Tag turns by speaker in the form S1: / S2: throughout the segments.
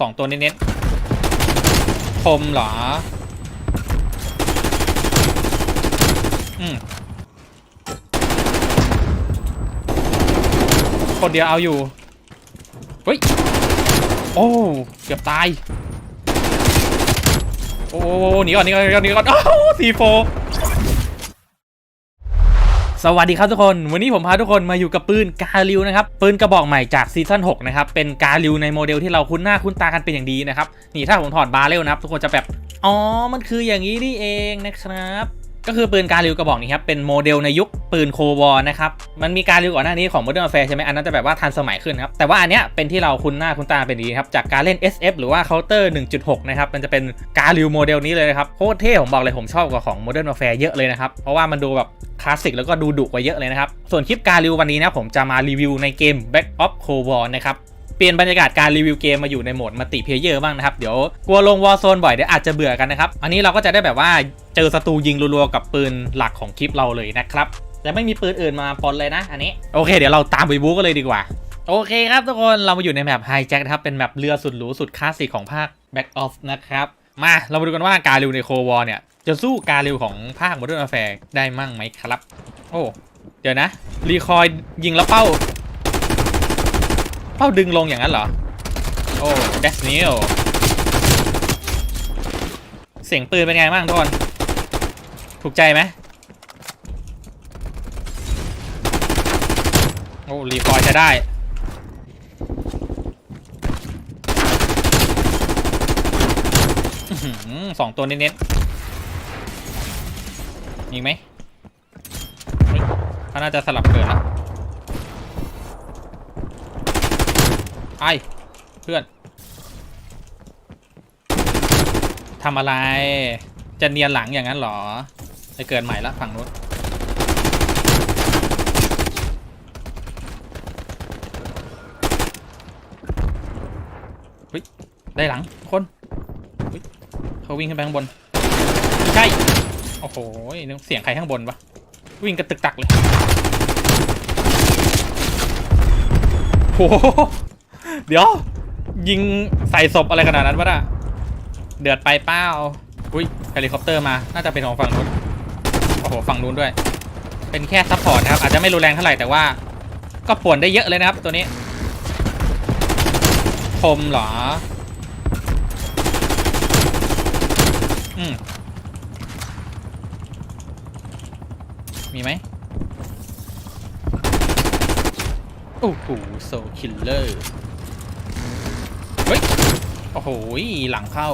S1: สองตัวเน้นๆคมเหรอ อืมคนเดียวเอาอยู่ เฮ้ย โอ้ เกือบตาย โอ้หนีก่อนหนีก่อนหนีก่อนหนีก่อนอ้าวซีโฟ สวัสดีครับทุกคน วันนี้ผมพาทุกคนมาอยู่กับปืนกาลิวนะครับ ปืนกระบอกใหม่จากซีซั่น6นะครับ เป็นกาลิวในโมเดลที่เราคุ้นหน้าคุ้นตากันเป็นอย่างดีนะครับ นี่ถ้าผมถอดบาร์เรลนะครับ ทุกคนจะแบบ อ๋อ มันคืออย่างนี้นี่เองนะครับ ก็คือปืนกาลิวกระบอกนี้ครับเป็นโมเดลในยุคปืนโควอร์นะครับมันมีการลิวก่อนหน้านี้ของ Modern Warfare ใช่ไหมอันนั้นจะแบบว่าทันสมัยขึ้นครับแต่ว่าอันเนี้ยเป็นที่เราคุ้นหน้าคุ้นตาเป็นดีครับจากการเล่น SF หรือว่า Counter 1.6 นะครับมันจะเป็นกาลิวโมเดลนี้เลยนะครับโคตรเท่ผมบอกเลยผมชอบกว่าของ Modern Warfare เยอะเลยนะครับเพราะว่ามันดูแบบคลาสสิกแล้วก็ดูดุกว่าเยอะเลยนะครับส่วนคลิปการิววันนี้นะผมจะมารีวิวในเกม Back of Cold War นะครับ ปลี่ยนบรรยากาศการรีวิวเกมมาอยู่ในโหมดมัลติเพลเยอร์บ้างนะครับ เดี๋ยวกลัวลงวอ r z โซนบ่อยเดี๋ยวอาจจะเบื่อกันนะครับ อันนี้เราก็จะได้แบบว่าเจอศัตรูยิงรัวๆกับปืนหลักของคลิปเราเลยนะครับแต่ไม่มีปืนอื่นมาปนเลยนะ อันนี้โอเค เดี๋ยวเราตามไปบู๊กันเลยดีกว่า โอเคครับทุกคนเรามาอยู่ในแมปไฮแจ็คนะครับเป็นแมปเรือสุดหรูสุดคลาสสิกของภาค Back Off นะครับมาเรามาดูกันว่าการริวในโควอเนี่ยจะสู้การริวของภาค Modern Warfare ได้มั่งไหมครับ โอ้เดี๋ยวนะรีคอยยิงแล้วเป้า เป้าดึงลงอย่างนั้นเหรอ โอ้เดสนิลเสียงปืนเป็นไงบ้างทุกคน ถูกใจไหมโอ้รีคอยใช้ได้ สองตัวเน้นๆมีไหมเขาน่าจะสลับเกิดแล้ว ไอเพื่อนทำอะไร จะเนียนหลังอย่างนั้นเหรอไปเกิดใหม่ละฝั่งนู้นเฮ้ยได้หลังคนเขาวิ่งขึ้นไปข้างบนไม่ใช่ โอ้โหเสียงใครข้างบนปะวิ่งกระตึกตักเลยโอ้โห เดี๋ยว ยิงใส่ศพอะไรขนาดนั้นวะน่ะเดือดไปเป้าอุ้ยเฮลิคอปเตอร์มา น่าจะเป็นของฝั่งนู้น โอ้โห ฝั่งนู้นด้วย เป็นแค่ซัพพอร์ตนะครับ อาจจะไม่รุนแรงเท่าไหร่แต่ว่า ก็ป่วนได้เยอะเลยนะครับตัวนี้คมเหรอ อืม มีไหมโอ้โหโซคิลเลอร์ ฮ้ย โอ้โห หลังเข้า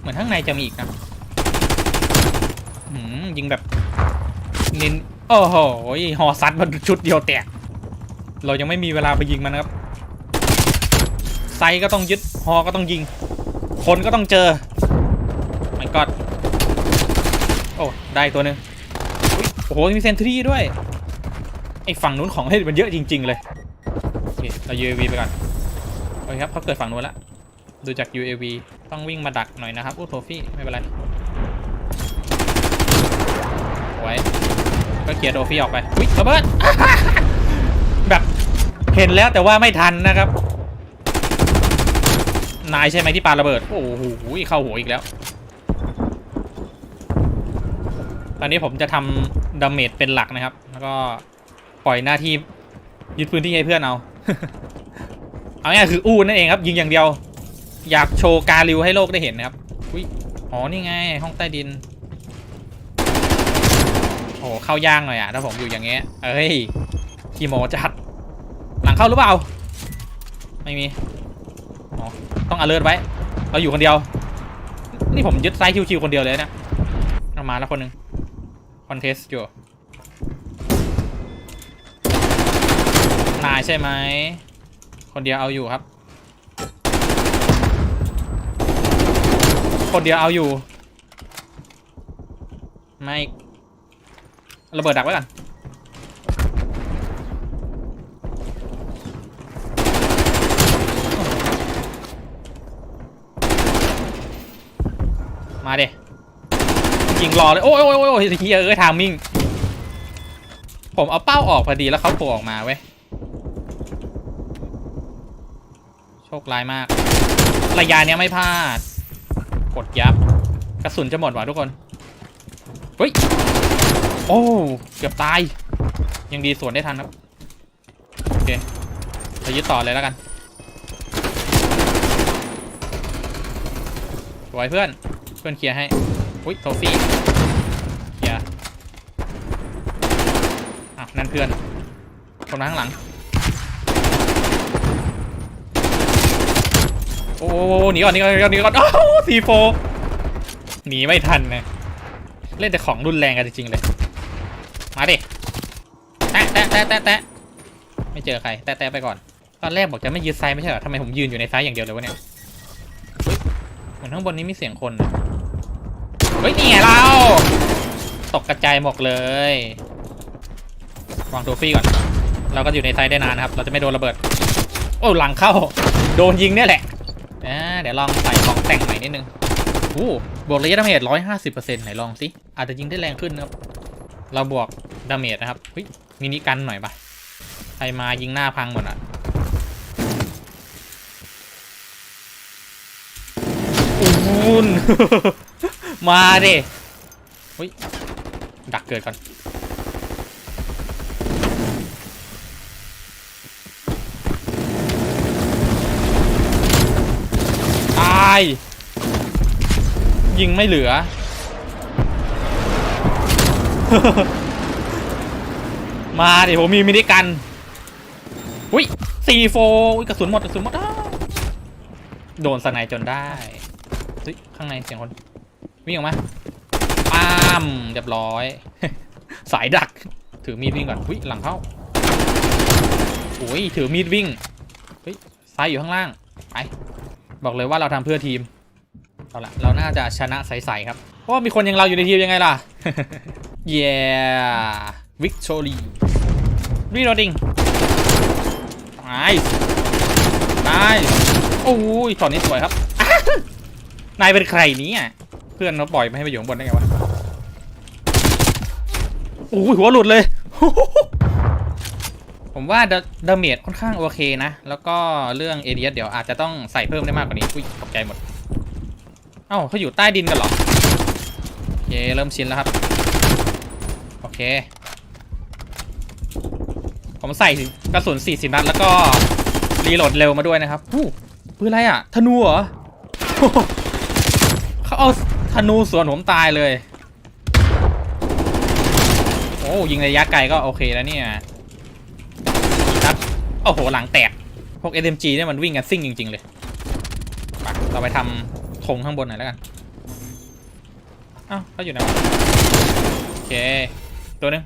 S1: เหมือนข้างในจะมีอีกนะหืมยิงแบบเน้นโอ้โหหอซัดมันชุดเดียวแตก เรายังไม่มีเวลาไปยิงมันนะครับ ไซก็ต้องยึดฮอก็ต้องยิง คนก็ต้องเจอไม่กอดโอ้ ได้ตัวหนึ่งโอ้โห มีเซนทรีด้วย ไอ้ฝั่งนู้นของเล่นมันเยอะจริง ๆ เลย โอเค เรา UAV ไปก่อน โอเคครับเขาเกิดฝั่งนู้นแล้วดูจาก UAV ต้องวิ่งมาดักหน่อยนะครับอู้โทฟี่ไม่เป็นไรไว้ก็เคลียร์โทฟี่ออกไปอุ้ยระเบิดแบบเห็นแล้วแต่ว่าไม่ทันนะครับ นายใช่ไหมที่ปาระเบิด โอ้โหเข้าหัวอีกแล้ว ตอนนี้ผมจะทำดาเมจเป็นหลักนะครับ แล้วก็ปล่อยหน้าที่ยึดพื้นที่ให้เพื่อนเอา เอาง่ายคืออู้นั่นเองครับยิงอย่างเดียว อยากโชว์การิวให้โลกได้เห็นนะครับอุ้ยอ๋อนี่ไงห้องใต้ดินโอ้เข้าย่างหน่อยอะถ้าผมอยู่อย่างเงี้ยเอ้ยขี้โมจัดหลังเข้าหรือเปล่าไม่มีอ๋อต้อง alert ไว้ เราอยู่คนเดียว นี่ผมยึดไซส์คิวๆคนเดียวเลยนะเอามาแล้วคนหนึ่งคอนเทสอยู่นายใช่ไหม คนเดียวเอาอยู่ครับ คนเดียวเอาอยู่ ไม่ระเบิดดักไว้ก่อนมาเดยิงรอเลย โอ้ยโอ้ยโอ้ยเฮียเอ้ยทามมิ่ง ผมเอาเป้าออกพอดีแล้วเขาโผล่ออกมาเว้ย โช คร้ายมาก ระยะเนี้ยไม่พลาด กดยับ กระสุนจะหมดว่ะทุกคน เฮ้ย โอ้ เกือบตาย ยังดีสวนได้ทันครับ โอเคไปยึดต่อเลยแล้วกันสวยเพื่อน เพื่อนเคลียร์ให้ อุ้ยโทฟี่เคลียร์อะนั่นเพื่อนคนมาข้างหลัง อ้หนีก่อนหนีก่อนหนีก่อนหนีก่อนโอ้ซีโฟหนีไม่ทันนะเล่นแต่ของรุนแรงกันจริงๆเลย มาดิแตะแตะแตะแตะแตะไม่เจอใคร แตะแตะไปก่อน ตอนแรกบอกจะไม่ยืดไซส์ไม่ใช่เหรอทำไมผมยืนอยู่ในไซส์อย่างเดียวเลยวะเนี่ยเฮ้ยเหมือนข้างบนนี้มีเสียงคนนะเฮ้ยนี่ไงเรา ตกกระจายหมกเลยวางตัวฟรี่ก่อน เราก็อยู่ในไซส์ได้นานนะครับ เราจะไม่โดนระเบิด โอ้หลังเข้า โดนยิงเนี่ยแหละ อ่าเดี๋ยวลองใส่ของแต่งใหม่นิดนึงโอ้บวกระยะดาเมจร้อยห้าสิบเปอร์เซ็นต์ไหนลองสิ อาจจะยิงได้แรงขึ้นนะครับ เราบวกดาเมจนะครับเฮ้ยมินิกันหน่อยปะใครมายิงหน้าพังหมดอะอู้นมาดิเฮ้ยดักเกิดก่อน ตาย ยิงไม่เหลือ มาดิผมมีมินิกันอุ้ยซีโฟกระสุนหมดกระสุนหมดโดนสไนจนได้ข้างในเสียงคน วิ่งออกมาปามเรียบร้อย สายดัก ถือมีดวิ่งก่อนอุ้ยหลังเข้าโอ้ยถือมีดวิ่งเฮ้ยซ้ายอยู่ข้างล่าง ไป บอกเลยว่าเราทำเพื่อทีมเอาละเราน่าจะชนะใสๆครับ เพราะมีคนอยังเราอยู่ในทีมยังไงล่ะ yeah victory reloading nice nice โอ้ยช็อตนี้สวยครับ นายเป็นใครนี้อะเพื่อนเขาปล่อยมาให้ไปอยู่ข้างบนได้ไงวะโอ้ยหัวหลุดเลย ผมว่าเดาเมจค่อนข้างโอเคนะ แล้วก็เรื่องเอเดียสเดี๋ยวอาจจะต้องใส่เพิ่มได้มากกว่านี้อุ้ยตกใจหมด เอ้าเขาอยู่ใต้ดินกันเหรอ โอเค เริ่มชินแล้วครับ โอเค ผมใส่กระสุน 40 นัด แล้วก็ รีโหลดเร็วมาด้วยนะครับอู้ปืนอะไรอะ ธนูเหรอ เขาเอาธนูสวนผมตายเลย โอ้ยิงระยะไกลก็โอเคแล้วเนี่ย ครับโอ้โห หลังแตก พวก SMG เนี่ยมันวิ่งกันซิ่งจริง ๆ เลยไปเราไปทำธงข้างบนหน่อยแล้วกันอ้าวเขาอยู่ไหนวะโอเค ตัวหนึง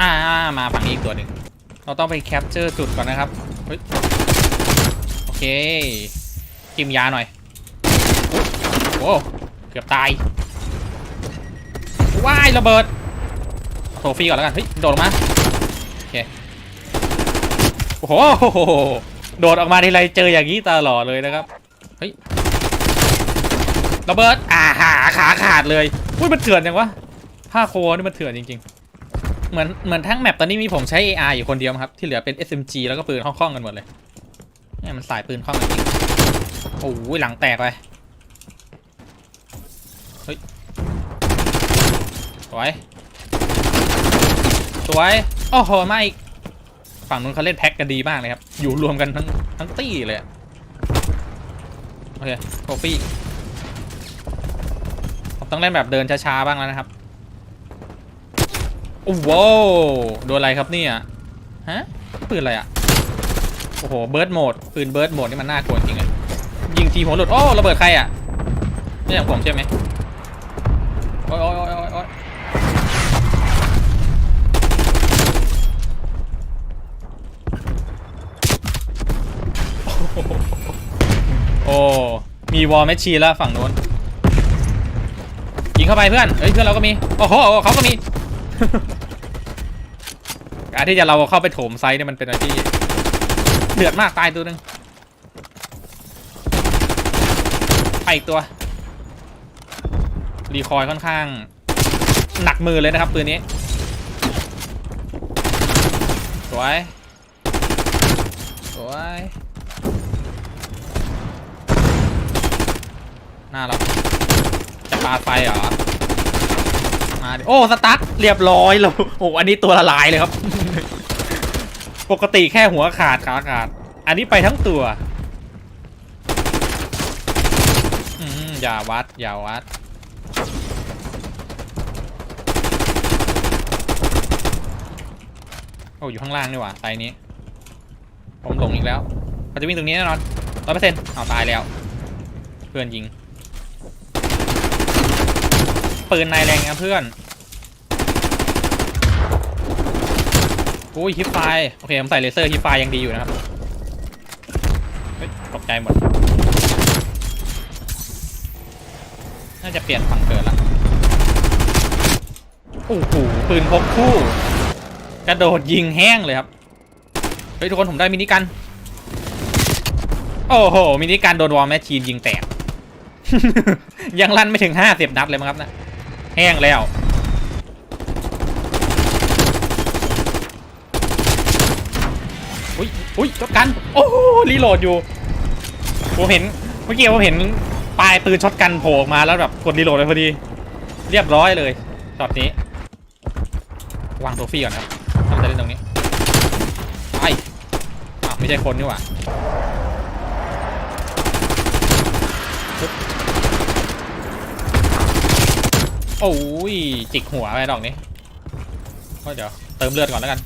S1: อ่ามาฝั่งนี้อีกตัวหนึ่งเราต้องไปแคปเจอร์จุดก่อนนะครับเฮ้ยโอเคกิมยาหน่อยอุ๊ยโอ้เกือบตายว้ายระเบิดโทฟี่ก่อนแล้วกันเฮ้ยโดดลงมา เค โอ้โห โดดออกมาทีไรเจออย่างนี้ตลอดเลยนะครับ เฮ้ยระเบิดอ่าหาขาขาดเลย อุ้ยมันเถื่อนจังวะผ้าโคนี่มันเถื่อนจริงๆ เหมือนเหมือนทั้งแมปตอนนี้มีผมใช้ AR อยู่คนเดียวครับ ที่เหลือเป็น SMG แล้วก็ปืนคล่องๆกันหมดเลยเนี่ยมันสายปืนคล่องจริงโอ้ยหลังแตกไปเฮ้ยสวยสวย โอ้โหไมาอีกฝั่งนู้นเขาเล่นแพ็กกันดีมากเลยครับ อยู่รวมกันทั้งทั้งตี้เลยอะโอเคโคฟี่ผมต้องเล่นแบบเดินช้าๆบ้างแล้วนะครับ โอ้โหโดนอะไรครับเนี่ยฮะปืนอะไรอะ โอ้โหเบิร์ดโหมดปืนเบิร์ดโหมดนี่มันน่ากลัวจริงเลยยิงทีหัวหลุดโอ้ระเบิดใครอะนี่อย่างผมใช่ไหมโอ้ยโอ้ยโอ้ยโอ้ยโอ้ยโอ้ มีวอลแมชชีแล้วฝั่งนู้นยิงเข้าไปเพื่อนเฮ้ยเพื่อนเราก็มีโอ้โหเขาก็มีการที่จะเราเข้าไปโถมไซต์เนี่ยมันเป็นอะไรที่เดือดมากตายตัวหนึ่งไปอีกตัวรีคอยค่อนข้าง หนักมือเลยนะครับปืนนี้สวยโอ้ย หน้าเรา จะปาไฟเหรอ มาดิโอ้ สตาร์ทเรียบร้อยแล้วโอ้ อันนี้ตัวละลายเลยครับ ปกติแค่หัวขาดขาขาด อันนี้ไปทั้งตัว อืมอย่าวัด อย่าวัดโอ้อยู่ข้างล่างนี่หว่าไซนี้ ผมหลงอีกแล้วเขาจะวิ่งตรงนี้แน่นอนร้อยเปอร์เซ็นต์เอาตายแล้ว เพื่อนยิง ปืนนายแรงนะเพื่อนอุ้ยฮิปไฟโอเคผมใส่เลเซอร์ฮิปไฟยังดีอยู่นะครับเฮ้ยตกใจหมด น่าจะเปลี่ยนฝั่งเกิดละโอ้โหปืนพกคู่ กระโดดยิงแห้งเลยครับ เฮ้ย ทุกคนผมได้มินิกัน โอ้โห มินิกันโดนวอลแมชชีนยิงแตก ยังลั่นไม่ถึงห้าสิบนัดเลยมั้งครับนะ แห้งแล้ว อุ้ยอุ้ยจบกัน โอ้โหรีโหลดอยู่ ผมเห็น เมื่อกี้ผมเห็นปลายปืนช็อตกันโผล่ออกมาแล้วแบบกดรีโหลดเลยพอดี เรียบร้อยเลยช็อตนี้ วางโทฟี่ก่อนครับเราจะเล่นตรงนี้ ไปอ้าวไม่ใช่คนนี่หว่าปึ๊บ โอ้ยจิกหัวไปดอกนี้ก็เดี๋ยวเติมเลือดก่อนแล้วกัน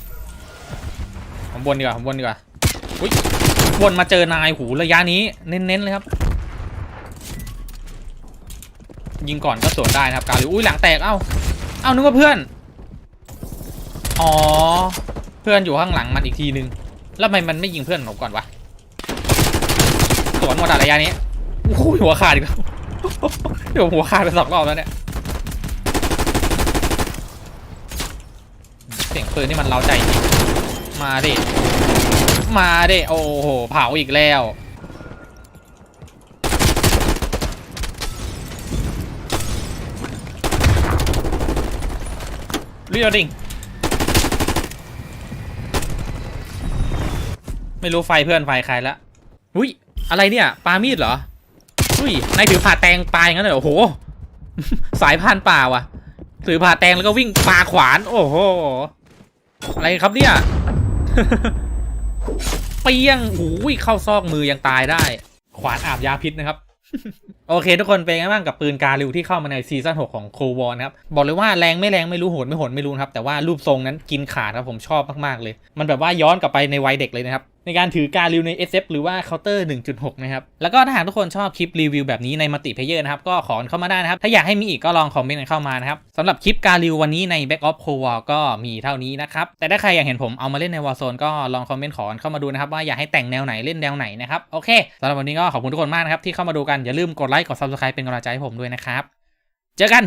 S1: ผมบนดีกว่าผมบนดีกว่าอุ้ยวนมาเจอนายหูระยะนี้เน้นๆเลยครับ ยิงก่อนก็สวนได้นะครับกาลิวอุ้ยหลังแตกเอ้าเอ้านึกว่าเพื่อนอ๋อเพื่อนอยู่ข้างหลังมันอีกทีนึงแล้วทำไมมันไม่ยิงเพื่อนผมก่อนวะสวนหมดระยะนี้โอ้โหหัวขาดอีกแล้วเดี๋ยวหัวขาดไปสองรอบแล้วเนี่ย เสียงปืนนี่มันเล้าใจจริงมาดิ มาดิ โอ้โห เผาอีกแล้วเรียดิงไม่รู้ไฟเพื่อนไฟใครละอุ้ย อะไรเนี่ย ปามีดเหรอ อุ้ย นายถือผ่าแตงปลายงั้นเหรอโอ้โห สายพานป่าว่ะ ถือผ่าแตงแล้วก็วิ่งปาขวาน โอ้โห อะไรครับเนี่ย เปียงโอ้ยเข้าซอกมือยังตายได้ ขวานอาบยาพิษนะครับ โอเค ทุกคนเป็นไงบ้างกับปืนกาลิวที่เข้ามาในซีซั่น6ของโควอนนะครับ บอกเลยว่าแรงไม่แรงไม่รู้โหดไม่โหดไม่รู้ครับ แต่ว่ารูปทรงนั้นกินขาดครับผมชอบมากๆเลย มันแบบว่าย้อนกลับไปในวัยเด็กเลยนะครับ ในการถือกาลิวใน SF หรือว่าเคาน์เตอร์ 1.6 นะครับ แล้วก็ถ้าหากทุกคนชอบคลิปรีวิวแบบนี้ในมัลติเพเยอร์นะครับ ก็ขอเข้ามาได้นะครับ ถ้าอยากให้มีอีกก็ลองคอมเมนต์กันเข้ามานะครับสำหรับคลิปกาลิววันนี้ใน Back of Cold War ก็มีเท่านี้นะครับ แต่ถ้าใครอยากเห็นผมเอามาเล่นใน Warzone ก็ลองคอมเมนต์ขอเข้ามาดูนะครับว่าอยากให้แต่งแนวไหนเล่นแนวไหนนะครับโอเคสำหรับวันนี้ก็ขอบคุณทุกคนมากนะครับที่เข้ามาดูกันอย่าลืมกดไลค์กด Subscribe เป็นกำลังใจให้ผมด้วยนะครับเจอกัน